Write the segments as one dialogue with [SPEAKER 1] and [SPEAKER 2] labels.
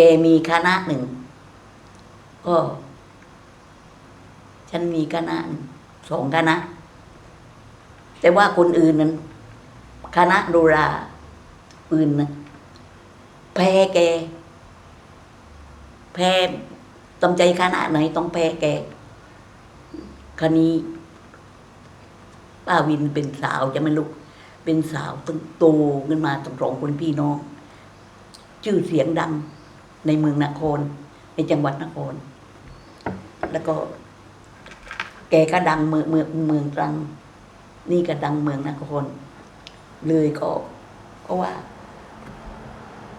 [SPEAKER 1] แกมีคณะหนึ่ง ก็ ฉันมีคณะหนึ่งสองคณะ แต่ว่าคนอื่นนั้น คณะโดราอื่นนะแพ้แก แพ้ตำใจคณะไหนต้องแพ้แกคนนี้ป้าวินเป็นสาวจะไม่ลุกเป็นสาวต้องโตขึ้นมาต้องสองคนพี่น้อง ชื่อเสียงดัง ในเมืองนคร ในจังหวัดนคร แล้วก็ แกก็ดังเมืองเมืองเมืองตรัง นี่ก็ดังเมืองนคร เลยก็ก็ว่า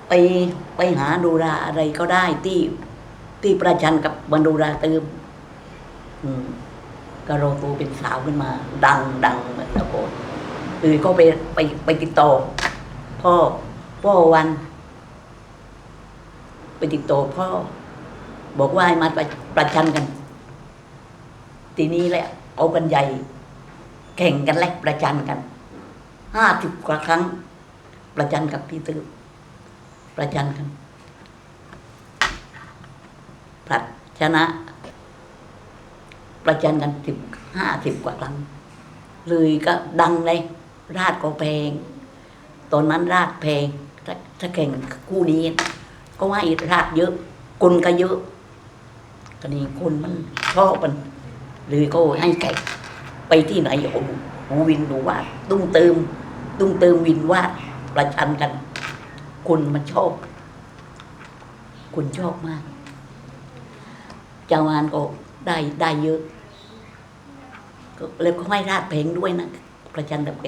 [SPEAKER 1] ไปไปหาดูราอะไรก็ได้ที่ที่ประชันกับบรรดูราเติมอืมก็เราโตเป็นสาวขึ้นมา ดังดังเหมือนตะโกนเลยก็ไปไปไปติดต่อพ่อพ่อวัน ไปติดต่อพ่อ บอกว่าให้มาประประชันกัน ทีนี้แหละ เอากันใหญ่ แข่งกันแลกประชันกันห้าสิบกว่าครั้ง ประชันกับพี่ตื้อประชันกันผลัดชนะ ประชันกันสิบห้าสิบกว่าครั้ง เลยก็ดังเลย ราดก็แพงตอนนั้นราดแพงถ้าถ้าแข่งคู่นี้ ก็ให้ราดเยอะคนก็เยอะก็นี่คนมันชอบมันเลยก็ให้แข่งไปที่ไหนโอ้โหหูวินดูวาดตุ้งเติม ตุ้งเติมวินวาดประชันกัน คนมันชอบคนชอบมากเจ้าวานก็ได้ได้เยอะก็แล้วก็ให้ราดเพลงด้วยนะประชันกับแก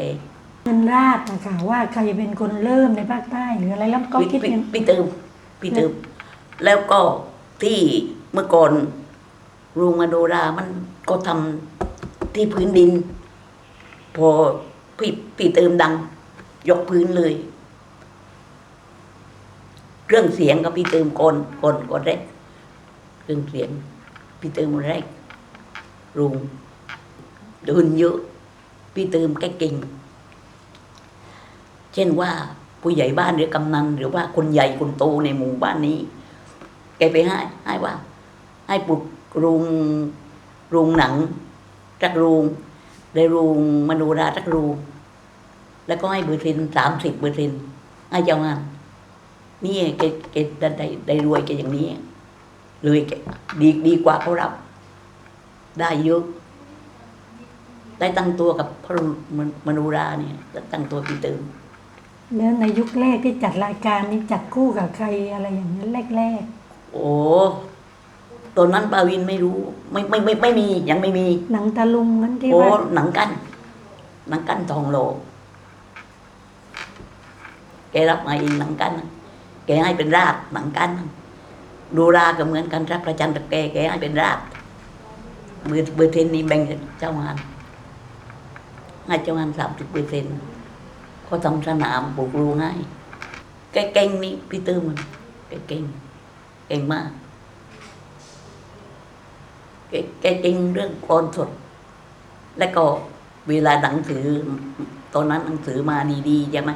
[SPEAKER 2] เงินราดนะคะว่าใครเป็นคนเริ่มในภาคใต้หรืออะไรแล้วก็
[SPEAKER 1] พี่
[SPEAKER 2] คิด
[SPEAKER 1] พี่
[SPEAKER 2] กัน
[SPEAKER 1] พี่เติม พี่เติมแล้วก็ที่เมื่อก่อนรูงอโดรามันก็ทำที่พื้นดิน พอพี่พี่เติมดัง ยกพื้นเลย เครื่องเสียงกับพี่เติมก่อนก่อนก่อนแรกเครื่องเสียง พี่เติมแรกรุงเดินเยอะ พี่เติมแกเก่ง เช่นว่า ผู้ใหญ่บ้านหรือกำนันหรือว่าคนใหญ่คนโตในหมู่บ้านนี้ แกไปให้ให้ว่า ให้ปลุกโรงโรงหนังจักโรงได้โรงมโนราจักโรงแล้วก็ให้เบอร์เซนสามสิบเบอร์เซ็นให้เจ้างานนี่แกแกได้ได้ได้รวยแกอย่างนี้ เลยแกดีดีกว่าเขารับ ได้เยอะได้ตั้งตัวกับพระมโนราเนี่ยตั้งตัวปีเติม
[SPEAKER 2] แล้วในยุคแรกที่จัดรายการนี้จัดคู่กับใครอะไรอย่างนี้แรก
[SPEAKER 1] โอ้ตอนนั้นปาวินไม่รู้ ไม่ไม่ไม่ไม่มียังไม่มี
[SPEAKER 2] ๆหนังตะลุงนั้นที่
[SPEAKER 1] โอ้
[SPEAKER 2] ว่า
[SPEAKER 1] หนังกัน หนังกันทองโลแกรับมาเองหนังกันน่ะแกให้เป็นรากหนังกันดูราก็เหมือนกันรับประจันกับแกแกให้เป็นรากเบอร์เบอร์เทนนี่แบ่งให้เจ้างานให้เจ้างานสามสิบเปอร์เซ็นต์ เขาทำสนามปลูกรูให้แกเก่งนี่พี่ตื้อมันแกเก่งเก่งมากแกแกเก่งเรื่องกลอนสด แล้วก็เวลาหนังสือ ตอนนั้นหนังสือมาดีๆใช่ไหม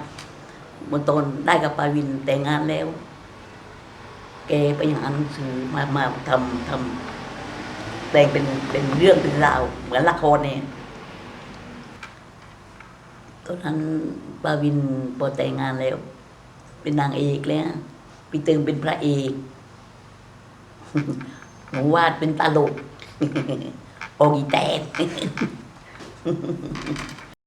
[SPEAKER 1] เมื่อตอนได้กับปาวินแต่งงานแล้ว แกไปหาหนังสือมามาทำทำแต่งเป็นเป็นเรื่องเป็นราวเหมือนละครเนี่ย ตอนนั้นปาวินพอแต่งงานแล้ว เป็นนางเอกแล้วพี่เติมเป็นพระเอกหนูวาดเป็นตลกโอกีแตน